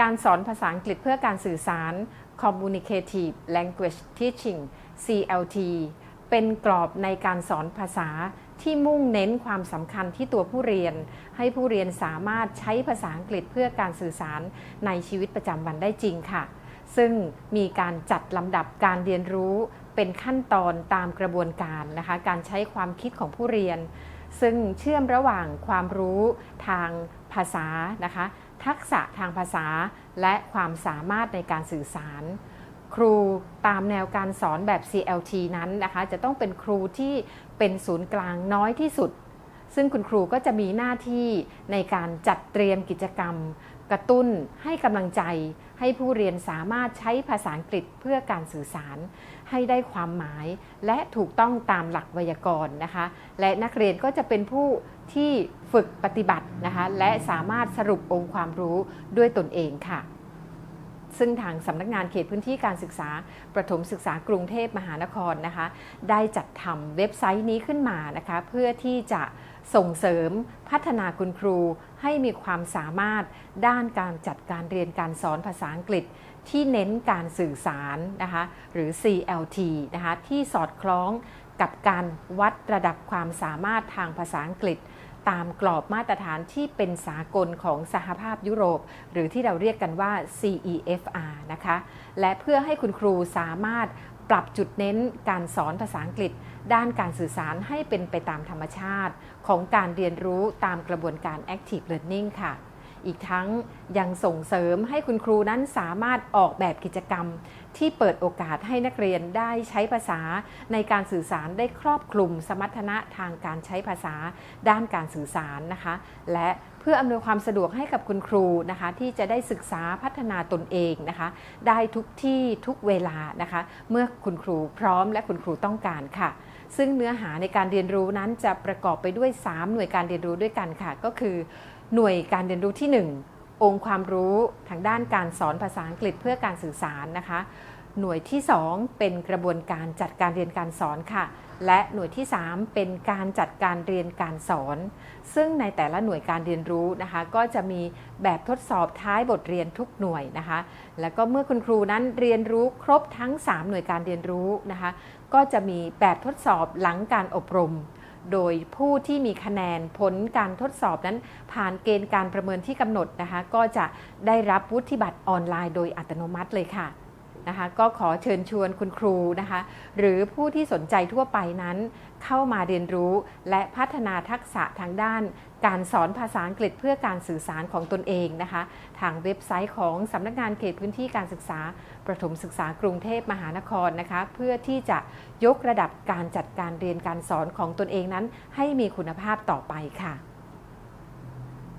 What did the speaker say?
การสอนภาษาอังกฤษเพื่อการสื่อสาร Communicative Language Teaching CLT เป็นกรอบในการสอนภาษาที่มุ่งเน้นความสำคัญที่ตัวผู้เรียน ให้ผู้เรียนสามารถใช้ภาษาอังกฤษเพื่อการสื่อสารในชีวิตประจำวันได้จริงค่ะ ซึ่งมีการจัดลำดับการเรียนรู้เป็นขั้นตอนตามกระบวนการนะคะ การใช้ความคิดของผู้เรียน ซึ่งเชื่อมระหว่างความรู้ทางภาษานะคะ ทักษะทางภาษา และความสามารถในการสื่อสาร ครูตามแนวการสอนแบบ CLT นั้นนะคะจะต้องเป็นครูที่เป็นศูนย์กลางน้อยที่สุด ซึ่งคุณครูก็จะมีหน้าที่ในการจัดเตรียมกิจกรรม กระตุ้นให้กำลังใจ ให้ผู้เรียนสามารถใช้ภาษาอังกฤษเพื่อการสื่อสาร ให้ได้ความหมาย และถูกต้องตามหลักไวยากรณ์นะคะ และนักเรียนก็จะเป็นผู้ที่ฝึกปฏิบัตินะคะ และสามารถสรุปองค์ความรู้ด้วยตนเองค่ะ ซึ่งทางสำนักงานเขตพื้นที่การศึกษา ประถมศึกษากรุงเทพมหานครนะคะ ได้จัดทำเว็บไซต์นี้ขึ้นมานะคะ เพื่อที่จะส่งเสริมพัฒนาคุณครูให้มีความสามารถด้านการจัดการเรียนการสอนภาษาอังกฤษ ที่เน้นการสื่อสารนะคะหรือ CLT นะคะที่สอดคล้องกับการวัดระดับความสามารถทางภาษาอังกฤษ ตามกรอบมาตรฐานที่เป็นสากลของสหภาพยุโรป หรือที่เราเรียกกันว่า CEFR นะคะ และเพื่อให้คุณครูสามารถปรับจุดเน้นการสอนภาษาอังกฤษ ด้านการสื่อสารให้เป็นไปตามธรรมชาติ ของการเรียนรู้ตามกระบวนการ Active Learning ค่ะ อีกทั้งยังส่งเสริมให้คุณครูนั้นสามารถออกแบบกิจกรรม ที่เปิดโอกาสให้นักเรียนได้ใช้ภาษา ในการสื่อสารได้ครอบคลุมสมรรถนะทางการใช้ภาษาด้านการสื่อสารนะคะ และเพื่ออำนวยความสะดวกให้กับคุณครูนะคะ ที่จะได้ศึกษาพัฒนาตนเองนะคะ ได้ทุกที่ทุกเวลานะคะ เมื่อคุณครูพร้อมและคุณครูต้องการค่ะ ซึ่งเนื้อหาในการเรียนรู้นั้นจะประกอบไปด้วย 3 หน่วยการเรียนรู้ด้วยกันค่ะ ก็คือ หน่วยการเรียนรู้ที่ 1 องค์ความรู้ทางด้านการสอนภาษาอังกฤษเพื่อการสื่อสารนะคะ หน่วยที่ 2 เป็นกระบวนการจัดการเรียนการสอนค่ะ และหน่วยที่ 3 เป็นการจัดการเรียนการสอน ซึ่งในแต่ละหน่วยการเรียนรู้นะคะ ก็จะมีแบบทดสอบท้ายบทเรียนทุกหน่วยนะคะ แล้วก็เมื่อคุณครูนั้นเรียนรู้ครบทั้ง 3 หน่วยการเรียนรู้นะคะ ก็จะมีแบบทดสอบหลังการอบรม โดยผู้ที่มีคะแนนผลการทดสอบนั้น ผ่านเกณฑ์การประเมินที่กำหนดนะคะ ก็จะได้รับวุฒิบัตรออนไลน์โดยอัตโนมัติเลยค่ะ นะคะก็ขอเชิญชวนคุณครูนะคะหรือผู้ที่สนใจทั่วไปนั้น เข้ามาเรียนรู้และพัฒนาทักษะทางด้าน การสอนภาษาอังกฤษเพื่อการสื่อสารของตนเองนะคะ ทางเว็บไซต์ของสำนักงานเขตพื้นที่การศึกษา ประถมศึกษากรุงเทพมหานครนะคะ เพื่อที่จะยกระดับการจัดการเรียนการสอนของตนเองนั้น ให้มีคุณภาพต่อไปค่ะ